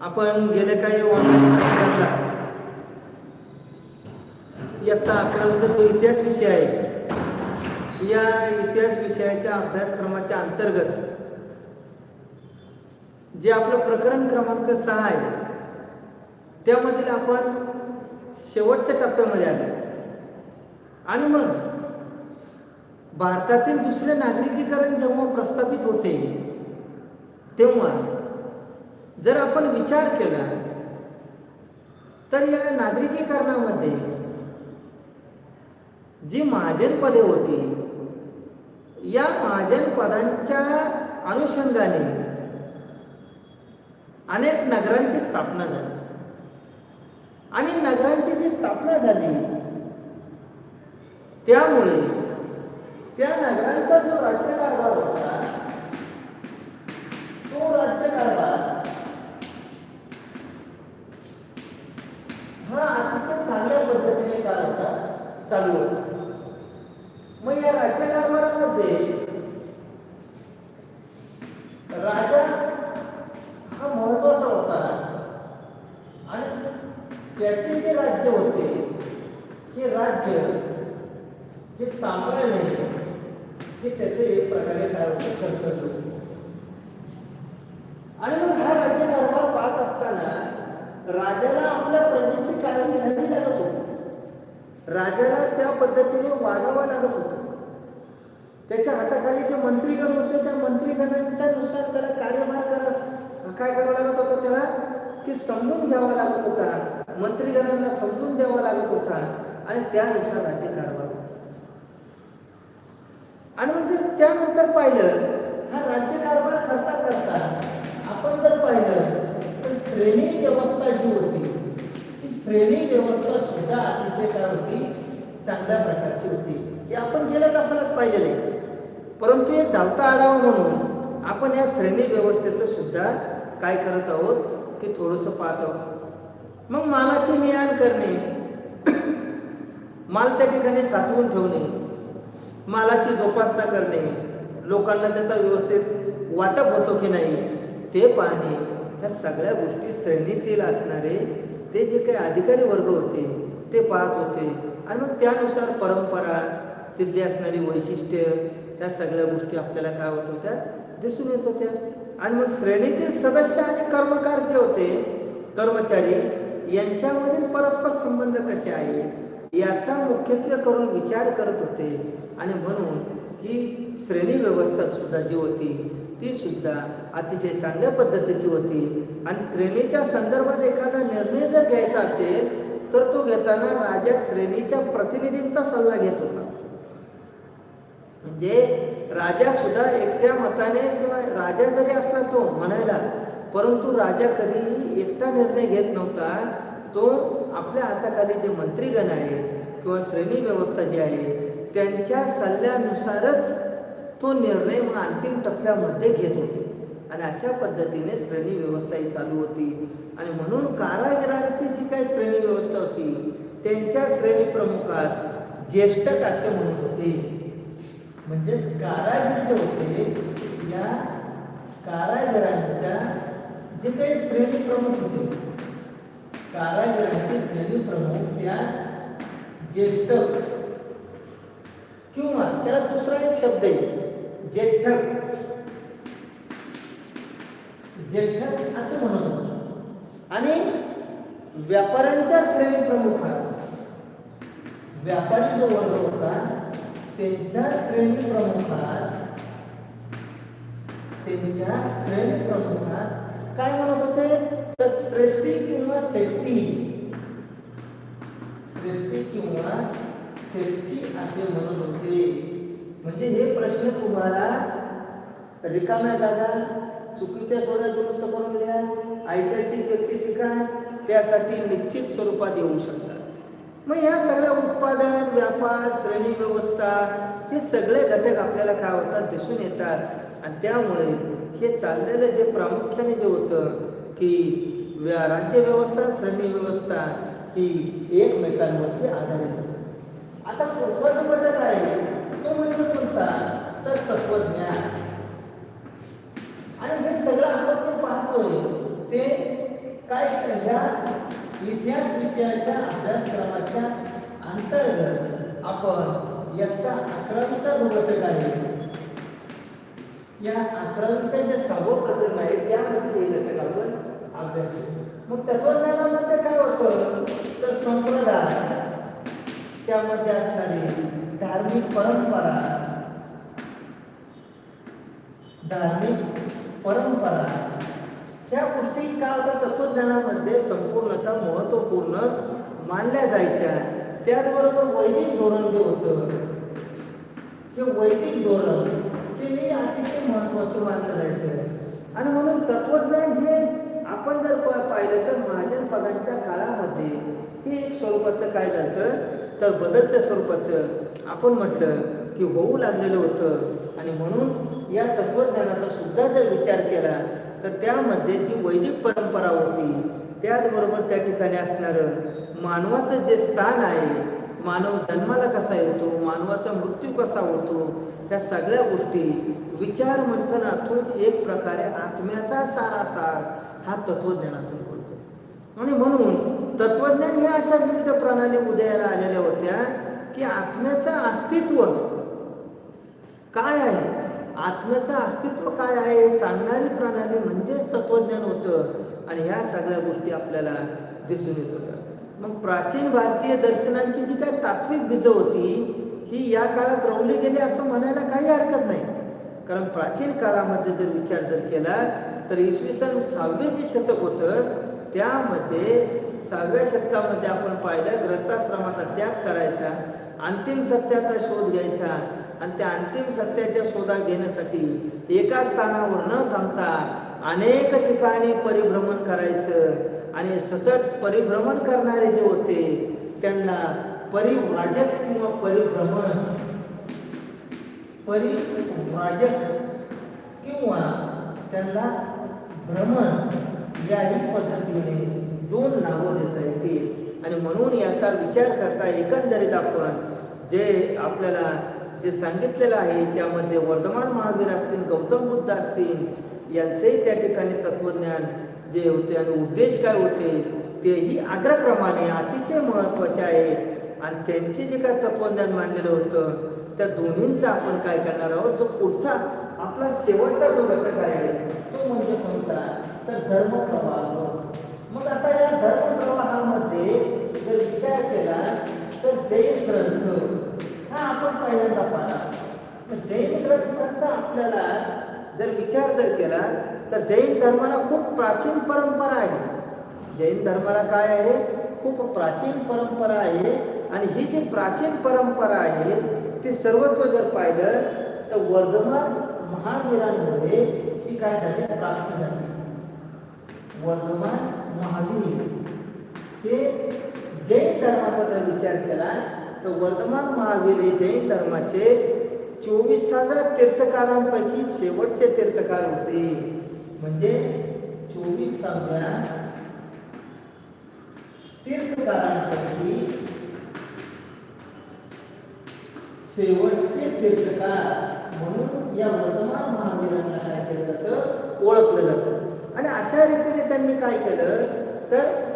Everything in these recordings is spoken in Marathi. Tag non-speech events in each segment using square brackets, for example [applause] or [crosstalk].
आपण गेले काही ऑनलाईन इयत्ता अकरावीचा जो इतिहास विषय आहे या इतिहास विषयाच्या अभ्यासक्रमाच्या अंतर्गत जे आपलं प्रकरण क्रमांक सहा आहे त्यामधील आपण शेवटच्या टप्प्यामध्ये आलो. आणि मग भारतातील दुसरे नागरिकीकरण जेव्हा प्रस्थापित होते तेव्हा जर आपण विचार केला तर या नागरिकीकरणामध्ये जी महाजन पदे होती या महाजन पदांच्या अनुषंगाने अनेक नगरांची स्थापना झाली. आणि नगरांची जी स्थापना झाली त्यामुळे त्या नगरांचा जो राज्यकारभार होता तो राज्यकारभार हा अतिशय चांगल्या पद्धतीने काय होता चालू होता मग या राज्यकारभारामध्ये राजा हा महत्त्वाचा होता आणि त्याचे जे राज्य होते हे राज्य हे सांभाळणे हे त्याचे एक प्रकारे काय होते कर्तव्य होते. आणि मग हा राज्यकारभार पाहत असताना राजाला आपल्या प्रजेची काळजी घ्यावी लागत होती राजाला त्या पद्धतीने वागावं लागत होतं. त्याच्या हाताखाली जे मंत्रीगण होते त्या मंत्रीगणांच्या नुसार त्याला कार्यभार करा काय करावं लागत होतं त्याला? की समजून घ्यावा लागत होता. मंत्रीगणांना समजून द्यावा लागत होता. आणि त्यानुसार राज्यकारभार आणि मग जर त्यानंतर पाहिलं हा राज्यकारभार करता करता आपण जर पाहिलं तर श्रेणी व्यवस्था जी होती ती श्रेणी व्यवस्था सुद्धा अतिशय काय होती. चांगल्या प्रकारची होती. हे आपण गेल्या तासालाच पाहिजे परंतु एक धावता आढावा म्हणून आपण या श्रेणी व्यवस्थेचं सुद्धा काय करत आहोत की थोडंसं पाहत आहोत. मग मालाची ने करणे. माल त्या ठिकाणी साठवून ठेवणे. मालाची जोपासना करणे. लोकांना त्याचा व्यवस्थित वाटप होतो की नाही ते पाहणे. ह्या सगळ्या गोष्टी श्रेणीतील असणारे ते जे काही अधिकारी वर्ग होते ते पाहत होते. आणि मग त्यानुसार परंपरा तिथली असणारी वैशिष्ट्य या सगळ्या गोष्टी आपल्याला काय होत होत्या दिसून येत होत्या. आणि मग श्रेणीतील सदस्य आणि कर्मकार जे होते कर्मचारी यांच्यामधील परस्पर संबंध कसे आहेत याचा मुख्यत्वे करून विचार करत होते. आणि म्हणून ही श्रेणी व्यवस्था सुद्धा जी होती ती सुद्धा अतिशय चांगल्या पद्धतीची होती. आणि श्रेणीच्या संदर्भात एखादा निर्णय जर घ्यायचा असेल तर तो घेताना राजा श्रेणीच्या प्रतिनिधींचा सल्ला घेत होता. म्हणजे राजा सुद्धा एकट्या मताने किंवा राजा जरी असला तो म्हणायला परंतु राजा कधीही एकटा निर्णय घेत नव्हता. तो आपल्या हाताखाली जे मंत्रीगण आहेत किंवा श्रेणी व्यवस्था जी आहे त्यांच्या सल्ल्यानुसारच तो निर्णय मग अंतिम टप्प्यामध्ये घेत होते. आणि अशा पद्धतीने श्रेणी व्यवस्था ही चालू होती. आणि म्हणून कारागिरांची जी काही श्रेणी व्यवस्था होती त्यांच्या श्रेणी प्रमुखास ज्येष्ठक असे म्हणून होते. म्हणजेच कारागीर जे होते या कारागिरांच्या जे काही श्रेणी प्रमुख होते कारागिरांचे श्रेणी प्रमुख त्यास ज्येष्ठ किंवा त्याला दुसरा एक शब्द आहे जेठक जेठक असं म्हणत होतो. आणि व्यापाऱ्यांच्या श्रेणी प्रमुखास व्यापारी जो वर्ग होता त्यांच्या श्रेणी प्रमुखास त्यांच्या श्रेणी प्रमुखास काय म्हणत होते? तर श्रेष्ठी किंवा सेफ्टी श्रेष्ठी किंवा सेफ्टी असे म्हणत होते. म्हणजे हे प्रश्न तुम्हाला रिकाम्या जागा चुकीच्या जोड्या दुरुस्त करून लिहा. ऐतिहासिक व्यक्ती ठिकाण त्यासाठी निश्चित स्वरूपात येऊ शकतात. मग या सगळ्या उत्पादन व्यापार श्रेणी व्यवस्था हे सगळे घटक आपल्याला काय होतात? दिसून येतात. आणि त्यामुळे हे चाललेलं जे प्रामुख्याने जे होतं की व्या राज्य व्यवस्था श्रेणी व्यवस्था ही एकमेकांवरती आधारित होती. आता पुढचा जो घटक आहे तो म्हणजे कोणता? तर तत्वज्ञान आणि हे सगळं आपण जे पाहतोय ते काय ह्या इतिहास विषयाच्या अभ्यासक्रमाच्या अंतर्गत आपण याचा अकरावीचा जो घटक आहे या अकरावीच्या जे सहावं प्रकरण आहे त्यामध्ये हे घटक आपण अभ्यास मग तत्वज्ञानामध्ये काय होतं? तर संप्रदाय त्यामध्ये असणारी धार्मिक परंपरा धार्मिक परंपरा ह्या गोष्टी काय होतात तत्वज्ञानामध्ये संपूर्णतः महत्त्वपूर्ण मानल्या जायच्या. त्याचबरोबर वैदिक धोरण जे होतं हे वैदिक धोरण हे अतिशय महत्वाचं मानलं जायचं. आणि म्हणून तत्वज्ञान हे आपण जर प- पाहिलं तर महाजन पदांच्या काळामध्ये हे एक स्वरूपाचं काय झालं? तर बदलत्या स्वरूपाचं. आपण म्हटलं की होऊ लागलेलं होतं. आणि म्हणून या तत्वज्ञानाचा सुद्धा जर विचार केला तर त्यामध्ये जी वैदिक परंपरा होती त्याचबरोबर त्या ठिकाणी असणारं मानवाचं जे स्थान आहे मानव जन्माला कसा येतो मानवाचा मृत्यू कसा होतो या सगळ्या गोष्टी विचार मंथनातून एक प्रकारे आत्म्याचा सारासार हा तत्वज्ञानातून करतो आणि म्हणून तत्वज्ञान ह्या अशा विविध प्रणाली उदयाला आलेल्या होत्या की आत्म्याचं अस्तित्व काय आहे? आत्म्याचं अस्तित्व काय आहे हे सांगणारी प्रणाली म्हणजेच तत्वज्ञान होतं. आणि ह्या सगळ्या गोष्टी आपल्याला दिसून येत होत्या. मग प्राचीन भारतीय दर्शनांची जी काय तात्विक बीजं होती ही या काळात रवली गेली असं म्हणायला काही हरकत नाही. कारण प्राचीन काळामध्ये जर विचार जर केला तर इसवी सन सहावे जे शतक होतं त्यामध्ये सहाव्या शतकामध्ये आपण पाहिलं ग्रस्ताश्रमाचा त्याग करायचा अंतिम सत्याचा शोध घ्यायचा आणि त्या अंतिम सत्याच्या शोधा घेण्यासाठी एका स्थानावर न थांबता अनेक ठिकाणी परिभ्रमण करायचं आणि सतत परिभ्रमण करणारे जे होते त्यांना परिव्राजक किंवा परिभ्रमण परिव्राजक किंवा त्यांना भ्रमण याही पद्धतीने दोन नावं देता येतील. आणि म्हणून याचा विचार करता एकंदरीत आपण जे आपल्याला जे सांगितलेलं आहे त्यामध्ये वर्धमान महावीर असतील गौतम बुद्ध असतील यांचेही त्या ठिकाणी तत्वज्ञान जे होते आणि उद्देश काय होते तेही अग्रक्रमाने अतिशय महत्त्वाचे आहे. आणि त्यांचे जे काय तत्वज्ञान मांडलेलं होतं त्या दोन्हींचा आपण काय करणार आहोत? जो पुढचा आपला शेवटचा जो घटक आहे तो म्हणजे कोणता? तर धर्मप्रवाह. मग आता या धर्मप्रवाहामध्ये जर विचार केला तर जैन ग्रंथ हा आपण पहिल्यांदा पाहिला मग जैन ग्रंथांचा आपल्याला जर विचार जर केला तर जैन धर्माला खूप प्राचीन परंपरा आहे. जैन धर्माला काय आहे? खूप प्राचीन परंपरा आहे. आणि ही जी प्राचीन परंपरा आहे ती सर्वत्व जर पाहिलं तर वर्धमान महावीरांमध्ये ही काय झाली? प्राप्त झाली. वर्धमान महावीर. हे जैन धर्माचा जर विचार केला तर वर्धमान महावीर हे जैन धर्माचे चोवीसाव्या तीर्थकारांपैकी शेवटचे तीर्थकार होते. म्हणजे चोवीसाव्या तीर्थकारांपैकी शेवटचे तीर्थकार म्हणून या वर्धमान महावीरांना काय केलं जातं? ओळखलं जातं. आणि अशा रीतीने त्यांनी काय केलं? तर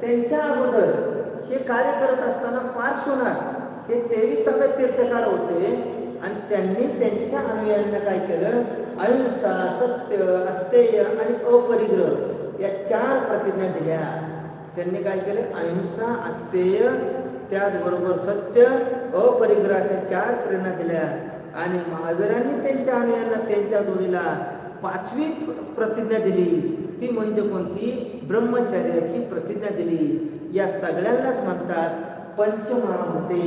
त्यांच्या अगोदर हे कार्य करत असताना पार्श्वनाथ हे तेविसावे तीर्थकार होते. आणि त्यांनी त्यांच्या अनुयायांना काय केलं? अहिंसा सत्य अस्तेय आणि अपरिग्रह या चार प्रतिज्ञा दिल्या. त्यांनी काय केलं? अहिंसा अस्तेय त्याचबरोबर सत्य अपरिग्रह अशा चार प्रेरणा दिल्या. आणि महावीरांनी त्यांच्या अनुयांना त्यांच्या जोडीला पाचवी प्रतिज्ञा दिली. ती म्हणजे कोणती? ब्रह्मचर्याची प्रतिज्ञा दिली. या सगळ्यांनाच म्हणतात पंचमहाभूते.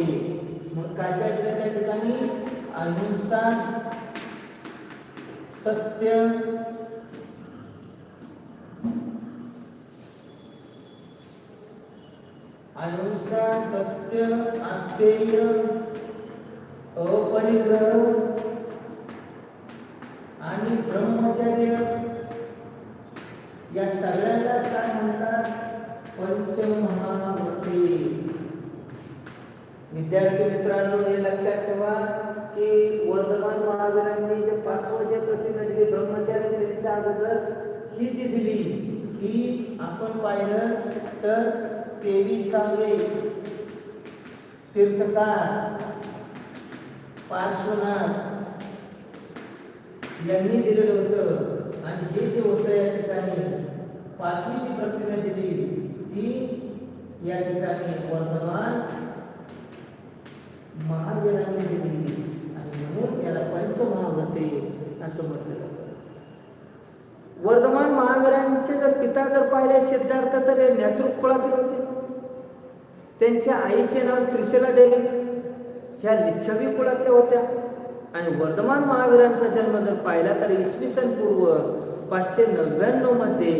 मग काय काय दिलं त्या ठिकाणी? अहिंसा सत्य अहिंसा सत्य अस्तेय अपरिग्रह आणि ब्रह्मचर्य या सगळ्यालाच काय म्हणतात पंचमहाव्रते विद्यार्थी मित्रांनो हे लक्षात ठेवा की वर्धमान महावीरांनी जे पाचवं जे प्रतिज्ञा दिली ब्रह्मचारी त्यांच्या अगोदर ही जी दिली ही आपण पाहिलं तर तेविसावे तीर्थकार पार्श्वनाथ यांनी दिलेलं होतं. आणि हे जे होतं या ठिकाणी पाचवी जी प्रतिज्ञा दिली ती या ठिकाणी वर्धमान महावीरांनी दिली आणि म्हणून याला पंचमहाव्रते असं म्हटलं जातं. वर्धमान महावीरांचे जर पिता जर पाहिले सिद्धार्थ तर हे नेतृत्व कुळातील होते. त्यांच्या आईचे नाव त्रिशला देवी ह्या लिच्छवी कुळातल्या होत्या. आणि वर्धमान महावीरांचा जन्म जर पाहिला तर इसवी सन पूर्व पाचशे नव्याण्णवमध्ये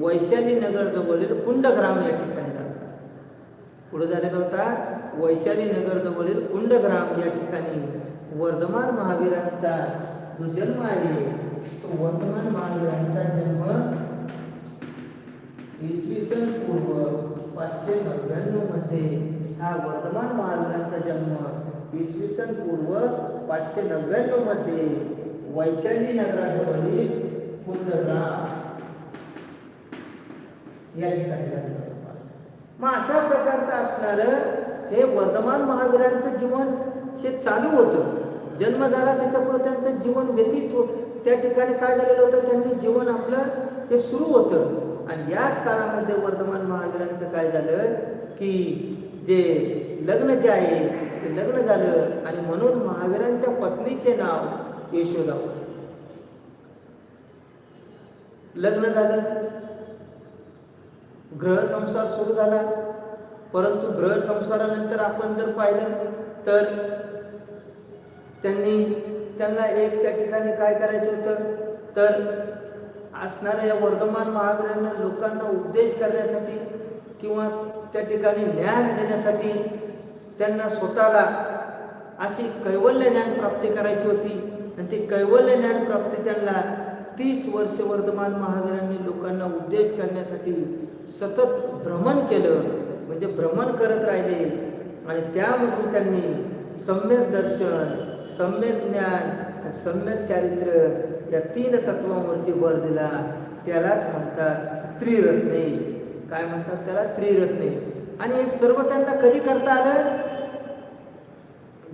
वैशाली नगर जवळील कुंडग्राम या ठिकाणी जातात पुढे झालेला होता? वैशाली नगरजवळील कुंडग्राम या ठिकाणी वर्धमान महावीरांचा जो जन्म आहे तो वर्धमान महावीरांचा जन्म इसवी सन पूर्व पाचशे नव्याण्णवमध्ये हा वर्धमान महावीरांचा जन्म इसवी सन पूर्व पाचशे नव्याण्णवमध्ये वैशाली नगराजवळील कुंडग्राम या ठिकाणी झालेला मग अशा प्रकारचं असणारं हे वर्धमान महावीरांचं जीवन हे चालू होतं. जन्म झाला त्याच्यापुढं त्यांचं जीवन व्यतीत हो त्या ठिकाणी काय झालेलं होतं? त्यांनी जीवन आपलं हे सुरू होतं. आणि याच काळामध्ये वर्धमान महावीरांचं काय झालं? की जे लग्न जे आहे ते लग्न झालं आणि म्हणून महावीरांच्या पत्नीचे नाव यशोदा होतं. लग्न झालं. ग्रहसंसार सुरू झाला. परंतु ग्रहसंसारानंतर आपण जर पाहिलं तर त्यांनी त्यांना एक त्या ठिकाणी काय करायचं होतं? तर असणाऱ्या या वर्धमान महावीरांना लोकांना उपदेश करण्यासाठी किंवा त्या ठिकाणी ज्ञान देण्यासाठी त्यांना स्वतःला अशी कैवल्य ज्ञान प्राप्ती करायची होती. आणि ती कैवल्य ज्ञान प्राप्ती त्यांना तीस वर्ष वर्धमान महावीरांनी लोकांना उपदेश करण्यासाठी सतत भ्रमण केलं. म्हणजे भ्रमण करत राहिले. आणि त्यामधून त्यांनी सम्यक दर्शन सम्यक ज्ञान सम्यक चारित्र्य या तीन तत्वावरती भर दिला. त्यालाच म्हणतात त्रिरत्ने. काय म्हणतात त्याला? त्रिरत्ने. आणि हे सर्व त्यांना कधी करता आलं?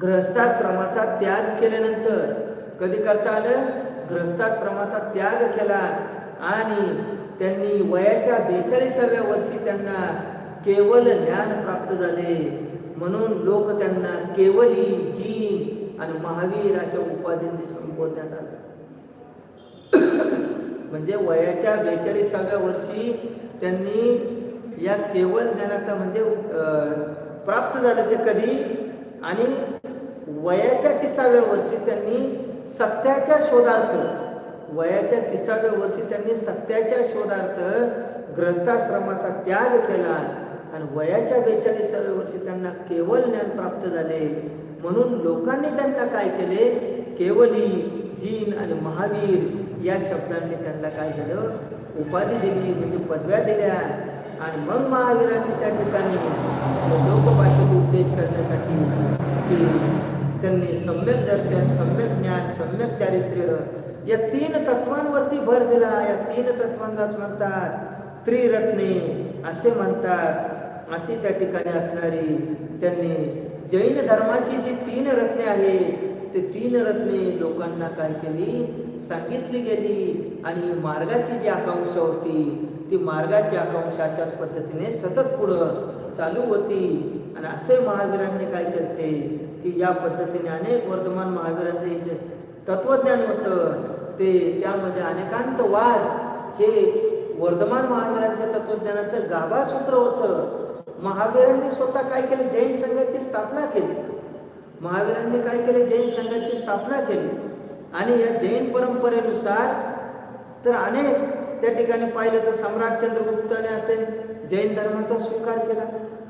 गृहस्थाश्रमाचा त्याग केल्यानंतर. कधी करता आलं? गृहस्थाश्रमाचा त्याग केला. आणि त्यांनी वयाच्या बेचाळीसाव्या वर्षी त्यांना केवल ज्ञान प्राप्त झाले. म्हणून लोक त्यांना केवली जीन आणि महावीर अशा उपाधींनी संबोधण्यात आलं. [coughs] म्हणजे वयाच्या बेचाळीसाव्या वर्षी त्यांनी या केवल ज्ञानाचा म्हणजे प्राप्त झालं ते कधी? आणि वयाच्या तिसाव्या वर्षी त्यांनी सत्याच्या शोधार्थ वयाच्या तिसाव्या वर्षी त्यांनी सत्याच्या शोधार्थ ग्रस्ताश्रमाचा त्याग केला. आणि वयाच्या बेचाळीसाव्या वर्षी त्यांना केवळ ज्ञान प्राप्त झाले. म्हणून लोकांनी त्यांना काय केले? केवली जीन आणि महावीर या शब्दांनी त्यांना काय झालं? उपाधी दिली म्हणजे पदव्या दिल्या. आणि मग महावीरांनी त्या ठिकाणी लोकभाषेत उपदेश करण्यासाठी की त्यांनी सम्यक दर्शन सम्यक ज्ञान सम्यक चारित्र्य या तीन तत्वांवरती भर दिला. या तीन तत्वांनाच म्हणतात त्रिरत्ने असे म्हणतात. अशी त्या ठिकाणी असणारी त्यांनी जैन धर्माची जी तीन रत्ने आहे ते तीन रत्ने लोकांना काय केली? सांगितली गेली. आणि मार्गाची जी आकांक्षा होती ती मार्गाची आकांक्षा अशाच पद्धतीने सतत पुढं चालू होती. आणि असे महावीरांनी काय करते? की या पद्धतीने अनेक वर्धमान महावीरांचं हे जे तत्वज्ञान होतं ते त्यामध्ये अनेकांत वाद हे वर्धमान महावीरांच्या तत्वज्ञानाचं गाभासूत्र होतं. महावीरांनी स्वतः काय केले? जैन संघाची स्थापना केली. महावीरांनी काय केले? जैन संघाची स्थापना केली. आणि या जैन परंपरेनुसार तर अनेक त्या ठिकाणी पाहिलं तर सम्राट चंद्रगुप्ताने असेल जैन धर्माचा स्वीकार केला.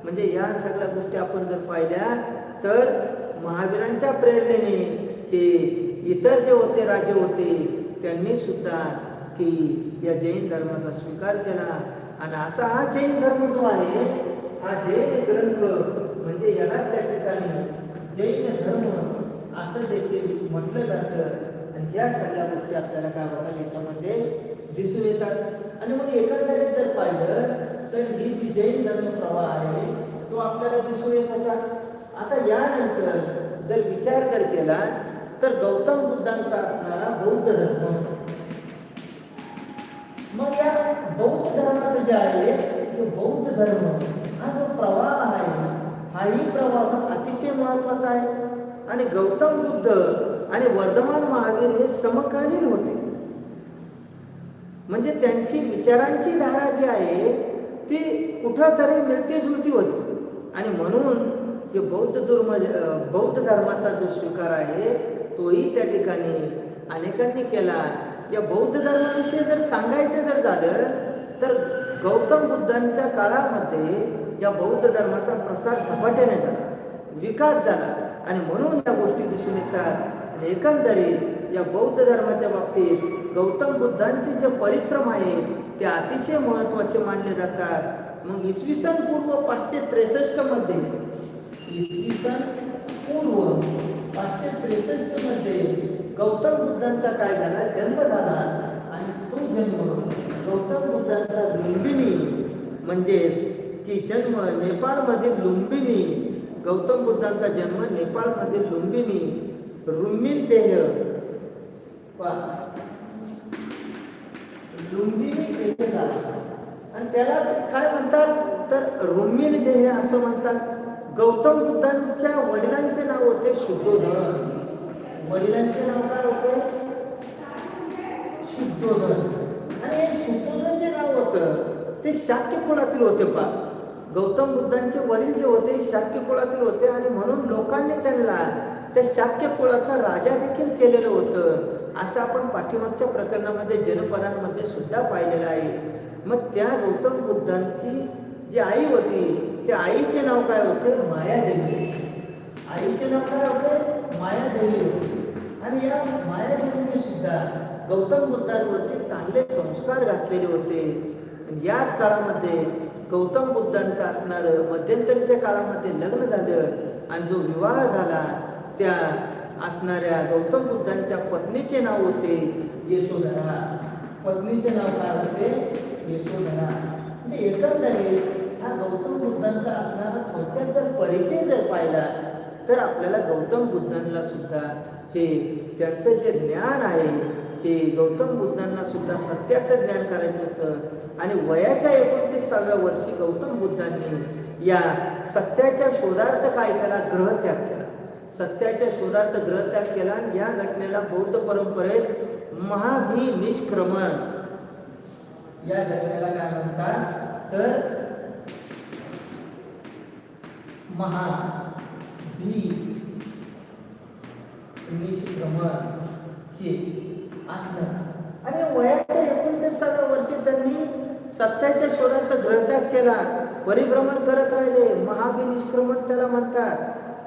म्हणजे या सगळ्या गोष्टी आपण जर पाहिल्या तर महावीरांच्या प्रेरणेने हे इतर जे होते राजे होते त्यांनी सुद्धा की या जैन धर्माचा स्वीकार केला. आणि असा हा जैन धर्म जो आहे हा जैन ग्रंथ म्हणजे यालाच त्या ठिकाणी जैन धर्म असं देखील म्हटलं जातं. आणि या सगळ्या गोष्टी आपल्याला काय होतात याच्यामध्ये दिसून येतात. आणि मग एकंदरीत जर पाहिलं तर ही जी जैन धर्म प्रवाह आहे तो आपल्याला दिसून येत होता. आता यानंतर जर विचार जर केला तर गौतम बुद्धांचा असणारा बौद्ध धर्म. मग या बौद्ध धर्माचं जे आहे ते बौद्ध धर्म अतिशय महत्त्वाचा आहे. आणि गौतम बुद्ध आणि वर्धमान महावीर हे समकालीन होते. म्हणजे त्यांची विचारांची धारा जी आहे ती कुठंतरी मिळती जुळती होती. आणि म्हणून हे बौद्ध धर्म बौद्ध धर्माचा जो स्वीकार आहे तोही त्या ठिकाणी अनेकांनी केला. या बौद्ध धर्माविषयी जर सांगायचं जर झालं तर गौतम बुद्धांच्या काळामध्ये या बौद्ध धर्माचा प्रसार झपाट्याने झाला. विकास झाला. आणि म्हणून या गोष्टी दिसून येतात. आणि एकंदरीत या बौद्ध धर्माच्या बाबतीत गौतम बुद्धांचे जे परिश्रम आहेत ते अतिशय महत्त्वाचे मानले जातात. मग इसवी सन पूर्व पाचशे त्रेसष्टमध्ये इसवी सन पूर्व पाचशे त्रेसष्टमध्ये गौतम बुद्धांचा काय झाला? जन्म झाला. आणि तो जन्म गौतम बुद्धांचा लुंबिनी म्हणजेच की जन्म नेपाळमधील लुंबिनी गौतम बुद्धांचा जन्म नेपाळमधील लुंबिनी रुमिन देह लुंबिनी देह झाला. आणि त्यालाच काय म्हणतात? तर रुमिन देह असं म्हणतात. गौतम बुद्धांच्या वडिलांचे नाव होते शुद्धोधन वडिलांचे नाव काय होते? शुद्धोधन आणि हे शुद्धोधन जे नाव होतं ते शाक्य कुणातील होते पा गौतम बुद्धांचे वडील जे होते शाक्य कुळातील होते आणि म्हणून लोकांनी त्यांना त्या शाक्य कुळाचा राजा देखील केलेलं होतं. असं आपण पाठीमागच्या प्रकरणामध्ये जनपदांमध्ये सुद्धा पाहिलेलं आहे. मग त्या गौतम बुद्धांची जी आई होती त्या आईचे नाव काय होते? मायादेवी. आईचे नाव काय होते? मायादेवी होते. आणि या मायादेवीने सुद्धा गौतम बुद्धांवरती चांगले संस्कार घातलेले होते. याच काळामध्ये गौतम बुद्धांचं असणारं मध्यंतरीच्या काळामध्ये लग्न झालं आणि जो विवाह झाला त्या असणाऱ्या गौतम बुद्धांच्या पत्नीचे नाव होते यशोधरा पत्नीचे नाव काय होते? यशोधरा म्हणजे एकंदरीत हा गौतम बुद्धांचा असणारा थोडक्यात जर परिचय जर पाहिला तर आपल्याला गौतम बुद्धांना सुद्धा हे त्यांचं जे ज्ञान आहे हे गौतम बुद्धांना सुद्धा सत्याचं ज्ञान करायचं होतं. आणि वयाच्या एकोणतीसाव्या वर्षी गौतम बुद्धांनी या सत्याच्या शोधार्थ काय केला ग्रहत्याग केला. सत्याच्या शोधार्थ ग्रहत्याग केला आणि या घटनेला बौद्ध परंपरेत महाभिनिष्क्रमण. या घटनेला काय म्हणतात? तर महाभी निष्क्रमण हे असलं. आणि वयाच्या एकोणतीसाव्या वर्षी त्यांनी सत्याच्या शोधार्थ ग्रहत्याग केला परिभ्रमण करत राहिले महाभिनिष्क्रमण त्याला म्हणतात.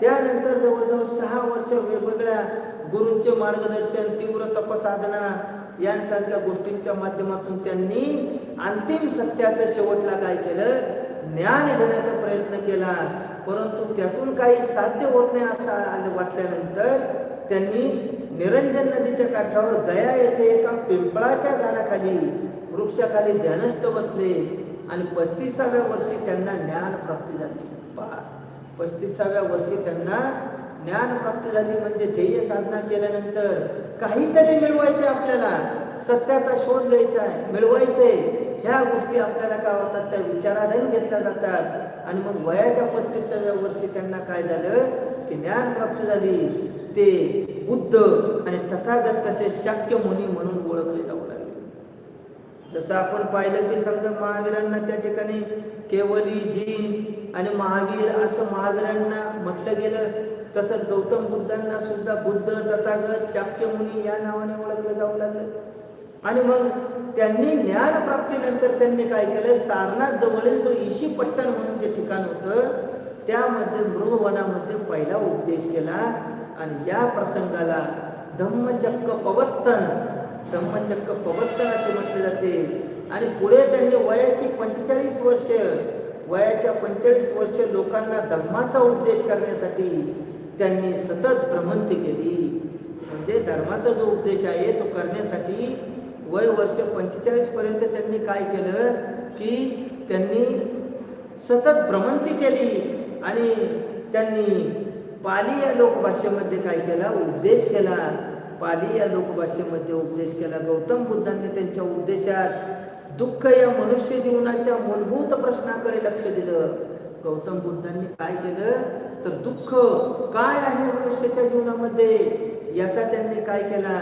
त्यानंतर जवळजवळ सहा वर्ष वेगवेगळ्या गुरूंचे मार्गदर्शन तीव्र तपसाधना यांसारख्या गोष्टींच्या माध्यमातून त्यांनी अंतिम सत्याच्या शेवटला काय केलं? ज्ञान घेण्याचा प्रयत्न केला. परंतु त्यातून काही साध्य होत नाही असं आलं वाटल्यानंतर त्यांनी निरंजन नदीच्या काठावर गया येथे एका पिंपळाच्या झाडाखाली वृक्षाखाली ध्यानस्थ बसले आणि पस्तीसाव्या वर्षी त्यांना ज्ञान प्राप्ती झाली. पहा पस्तीसाव्या वर्षी त्यांना ज्ञान प्राप्ती झाली म्हणजे ध्येय साधना केल्यानंतर काहीतरी मिळवायचे आपल्याला. सत्याचा शोध घ्यायचा आहे मिळवायचे ह्या गोष्टी आपल्याला काय होतात? त्या विचाराधीन घेतल्या जातात. आणि मग वयाच्या पस्तीसाव्या वर्षी त्यांना काय झालं? की ज्ञान प्राप्त झाली. ते बुद्ध आणि तथागत तसे शाक्य मुनी म्हणून ओळखले जाऊ लागले. जसं आपण पाहिलं की समजा महावीरांना त्या ठिकाणी केवली जीन आणि महावीर असं महावीरांना म्हटलं गेलं तसंच गौतम बुद्धांना सुद्धा बुद्ध तथागत शाक्य मुनी या नावाने ओळखलं जाऊ लागलं. आणि मग त्यांनी ज्ञान प्राप्तीनंतर त्यांनी काय केलं? सारनाथ जवळील जो ईशी पट्टण म्हणून जे ठिकाण होतं त्यामध्ये मृगवनामध्ये पहिला उपदेश केला आणि या प्रसंगाला धम्मचक्क पवत्तन धम्मचक्क पवत्तन असे म्हटले जाते. आणि पुढे त्यांनी वयाची पंचेचाळीस वर्ष वयाच्या पंचेचाळीस वर्ष लोकांना धर्माचा उपदेश करण्यासाठी त्यांनी सतत भ्रमंती केली. म्हणजे धर्माचा जो उपदेश आहे तो करण्यासाठी वय वर्ष पंचेचाळीस पर्यंत त्यांनी काय केलं? की त्यांनी सतत भ्रमंती केली आणि त्यांनी पाली या लोकभाषेमध्ये काय केला? उपदेश केला. पाली या लोकभाषेमध्ये उपदेश केला. गौतम बुद्धांनी त्यांच्या उपदेशात दुःख या मनुष्य जीवनाच्या मूलभूत प्रश्नाकडे लक्ष दिलं. गौतम बुद्धांनी काय केलं? तर दुःख काय आहे मनुष्याच्या जीवनामध्ये? याचा त्यांनी काय केला?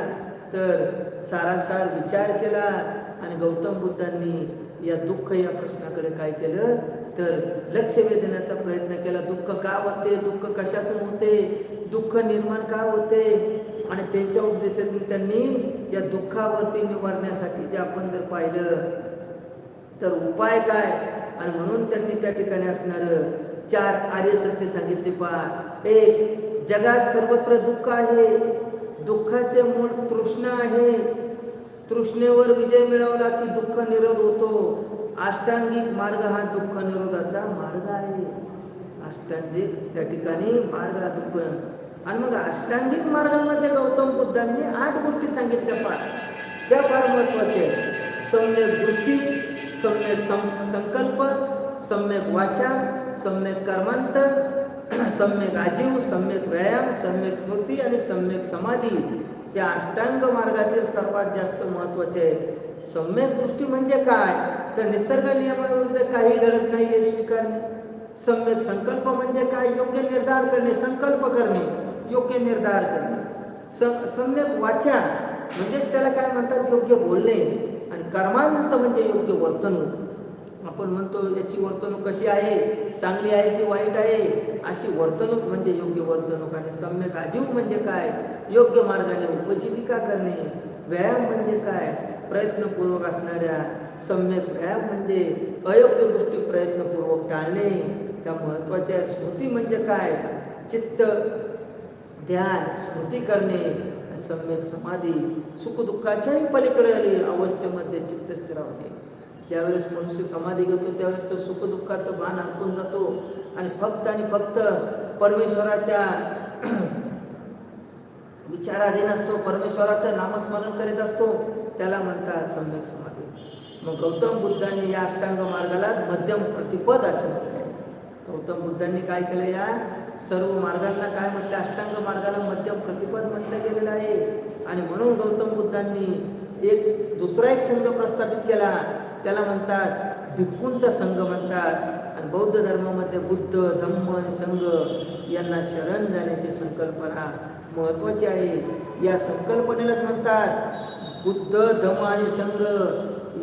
तर सारासार विचार केला. आणि गौतम बुद्धांनी या दुःख या प्रश्नाकडे काय केलं? तर लक्ष वेधण्याचा प्रयत्न केला. दुःख का होते? दुःख कशातून होते? दुःख निर्माण का होते? आणि त्यांच्या उपदेशातून त्यांनी या दुःखावरती निवारण्यासाठी जे आपण जर पाहिलं तर उपाय काय? आणि म्हणून त्यांनी त्या ठिकाणी असणार चार आर्य सत्य सांगितले पहा एक जगात सर्वत्र दुःख आहे. दुःखाचे मूळ तृष्णा आहे. तृष्णेवर विजय मिळवला की दुःख निरोध होतो. अष्टांगिक मार्ग हा दुःख निरोधाचा मार्ग आहे. अष्टांगिक त्या ठिकाणी मार्ग हा दुःख. आणि मग अष्टांगिक मार्गामध्ये गौतम बुद्धांनी आठ गोष्टी सांगितल्या फार. त्या फार महत्त्वाच्या आहेत. सम्यक दृष्टी सम्यक सं संकल्प सम्यक वाचा सम्यक कर्मांत [clears throat] सम्यक आजीव सम्यक व्यायाम सम्यक स्मृती आणि सम्यक समाधी. या अष्टांग मार्गातील सर्वात जास्त महत्त्वाचे आहे सम्यक दृष्टी म्हणजे काय? तर निसर्ग नियमाविरुद्ध काही घडत नाही हे स्वीकारणे. सम्यक संकल्प म्हणजे काय? योग्य निर्धार करणे संकल्प करणे योग्य निर्धार करणे. स सम्यक वाचा. म्हणजेच त्याला काय म्हणतात? योग्य बोलणे. आणि कर्मांत म्हणजे योग्य वर्तणूक. आपण म्हणतो याची वर्तणूक कशी आहे? चांगली आहे की वाईट आहे? अशी वर्तणूक म्हणजे योग्य वर्तणूक. आणि सम्यक आजीव म्हणजे काय? योग्य मार्गाने उपजीविका करणे. व्यायाम म्हणजे काय? प्रयत्नपूर्वक असणाऱ्या सम्यक व्यायाम म्हणजे अयोग्य गोष्टी प्रयत्नपूर्वक टाळणे. या महत्त्वाच्या स्मृती म्हणजे काय? चित्त ध्यान स्मृती करणे. सम्यक समाधी सुखदुःखाच्याही पलीकडे अवस्थेमध्ये चित्त स्थिरावणे ज्यावेळेस मनुष्य समाधी घेतो त्यावेळेस तो सुखदुःखाचं भान हरपून जातो. आणि फक्त आणि फक्त परमेश्वराच्या विचाराधीन असतो परमेश्वराचं नामस्मरण करीत असतो त्याला म्हणतात सम्यक समाधी. मग गौतम बुद्धांनी या अष्टांग मार्गालाच मध्यम प्रतिपद असं म्हटलंय गौतम बुद्धांनी काय केलं या? सर्व मार्गांना काय म्हटलं? अष्टांग मार्गाला मध्यम प्रतिपद म्हटलं गेलेलं आहे. आणि म्हणून गौतम बुद्धांनी एक दुसरा एक संघ प्रस्थापित केला. त्याला म्हणतात भिक्खूंचा संघ म्हणतात. आणि बौद्ध धर्मामध्ये बुद्ध धम्म आणि संघ यांना शरण जाण्याची संकल्पना महत्वाची आहे. या संकल्पनेलाच म्हणतात बुद्ध धम्म आणि संघ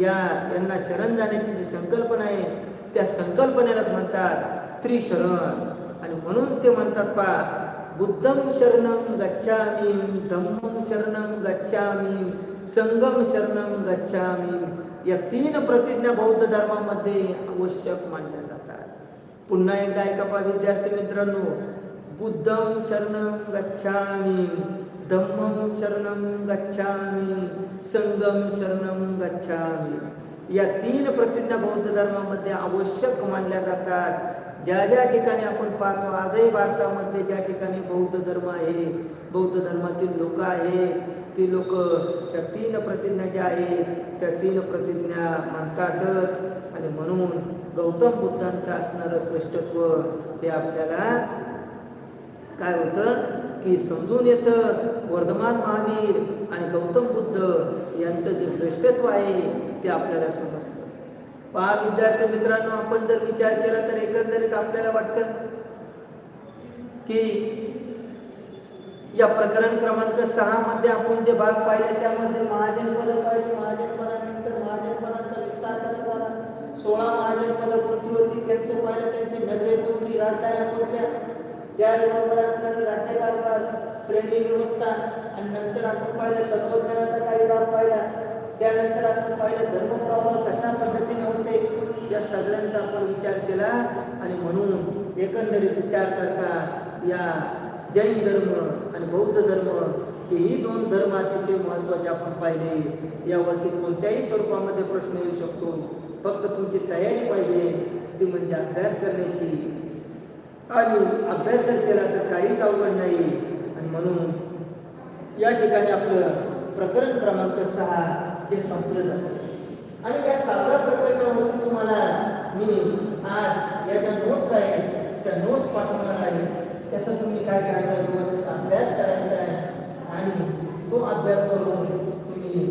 या यांना शरण जाण्याची जी संकल्पना आहे त्या संकल्पनेलाच म्हणतात त्रिशरण. आणि म्हणून ते म्हणतात पा बुद्धम शरणम गच्छामी धम्मम शरणम गच्छामी संगम शरणम गच्छामी. या तीन प्रतिज्ञा बौद्ध धर्मामध्ये आवश्यक मानल्या जातात. पुन्हा एकदा ऐका पा विद्यार्थी मित्रांनो बुद्धं शरणम गच्छामि धम्मं शरणम गच्छामि संगम शरणम गच्छामि. या तीन प्रतिज्ञा बौद्ध धर्मामध्ये आवश्यक मानल्या जातात. ज्या ज्या ठिकाणी आपण पाहतो आजही भारतामध्ये ज्या ठिकाणी बौद्ध धर्म आहे बौद्ध धर्मातील लोक आहेत ती लोक त्या तीन प्रतिज्ञा ज्या आहेत त्या तीन प्रतिज्ञा मानतातच. आणि म्हणून गौतम बुद्धांचं असणारं श्रेष्ठत्व हे आपल्याला काय होतं की समजून येतं वर्धमान महावीर आणि गौतम बुद्ध यांचं जे श्रेष्ठत्व आहे ते आपल्याला समजतं. पहा विद्यार्थी मित्रांनो आपण जर विचार केला तर एकंदरीत आपल्याला वाटतं की या प्रकरण क्रमांक सहा मध्ये आपण जे भाग पाहिले त्यामध्ये महाजन पद पाहिजे महाजन पदानंतर महाजन पदांचा विस्तार कसा झाला? सोळा महाजन पद कोणती होती? त्यांचं पाहिलं त्यांची नगरे कोणती? राजधान्या कोणत्या? त्याचबरोबर असणारे राज्यकारभार श्रेणी व्यवस्था आणि नंतर आपण पाहिलं तत्वज्ञानाचा काही भाग पाहिला त्यानंतर आपण पाहिलं धर्मप्रवाह कशा पद्धतीने होते या सगळ्यांचा आपण विचार केला आणि म्हणून एकंदरीत विचार करता या जैन धर्म आणि बौद्ध धर्म हेही दोन धर्म अतिशय महत्त्वाचे आपण पाहिले. यावरती कोणत्याही स्वरूपामध्ये प्रश्न येऊ शकतो. फक्त तुमची तयारी पाहिजे ती म्हणजे अभ्यास करण्याची. आणि अभ्यास जर केला तर काहीच अवघड नाही. आणि म्हणून या ठिकाणी आपलं प्रकरण क्रमांक सहा हे संपलं जातं. आणि या सहाव्या प्रकरणावरती तुम्हाला मी आज या ज्या नोट्स आहेत त्या नोट्स पाठवणार आहे. त्याचा तुम्ही काय करायचा व्यवस्थित अभ्यास करायचा आहे. आणि तो अभ्यास करून तुम्ही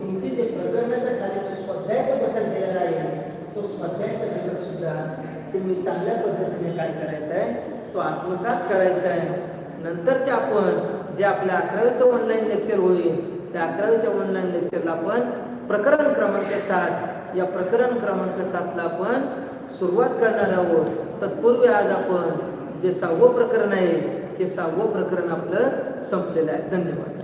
तुमची जे प्रकरणाच्या खाली जो स्वाध्यायाचा घटक केलेला आहे तो स्वाध्यायाचा घटकसुद्धा तुम्ही चांगल्या पद्धतीने काय करायचं आहे तो आत्मसात करायचा आहे नंतरचे आपण जे आपल्या अकरावीचं ऑनलाईन लेक्चर होईल त्या अकरावीच्या ऑनलाईन लेक्चरला आपण प्रकरण क्रमांक सात या प्रकरण क्रमांक सातला आपण सुरुवात करणार आहोत. तत्पूर्वी आज आपण जे सहावं प्रकरण आहे हे सहावं प्रकरण आपलं संपलेलं आहे. धन्यवाद.